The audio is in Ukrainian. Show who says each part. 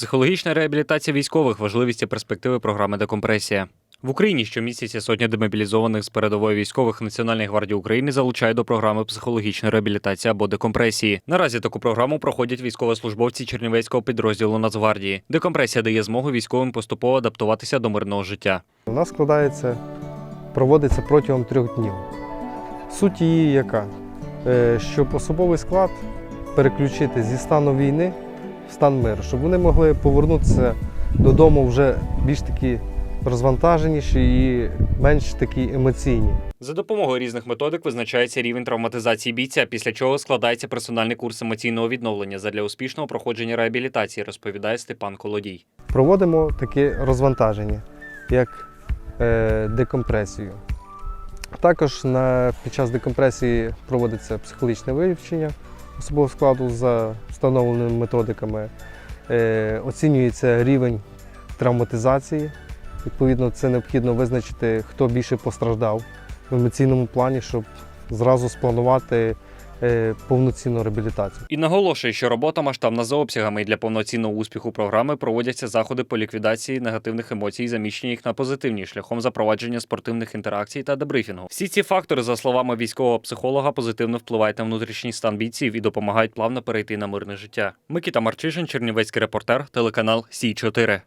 Speaker 1: Психологічна реабілітація військових важливість і перспективи програми декомпресія. В Україні щомісяця сотні демобілізованих з передової військових Національної гвардії України залучають до програми психологічної реабілітації або декомпресії. Наразі таку програму проходять військовослужбовці Чернівецького підрозділу Нацгвардії. Декомпресія дає змогу військовим поступово адаптуватися до мирного життя.
Speaker 2: Вона складається, проводиться протягом трьох днів. Суть її яка? Е, Щоб особовий склад переключити зі стану війни в стан миру, щоб вони могли повернутися додому вже більш такі розвантаженіші і менш такі емоційні.
Speaker 1: За допомогою різних методик визначається рівень травматизації бійця, після чого складається персональний курс емоційного відновлення задля успішного проходження реабілітації, розповідає Степан Колодій.
Speaker 2: Проводимо таке розвантаження, як е, декомпресію. Також на, під час декомпресії проводиться психологічне вивчення особового складу за встановленими методиками. Е, оцінюється рівень травматизації. Відповідно, це необхідно визначити, хто більше постраждав в емоційному плані, щоб зразу спланувати повноцінну реабілітацію.
Speaker 1: І наголошує, що робота масштабна за обсягами і для повноцінного успіху програми проводяться заходи по ліквідації негативних емоцій заміщення їх на позитивні шляхом запровадження спортивних інтеракцій та дебрифінгу. Всі ці фактори, за словами військового психолога, позитивно впливають на внутрішній стан бійців і допомагають плавно перейти на мирне життя. Микита Марчишин, Чернівецький репортер, телеканал Сі 4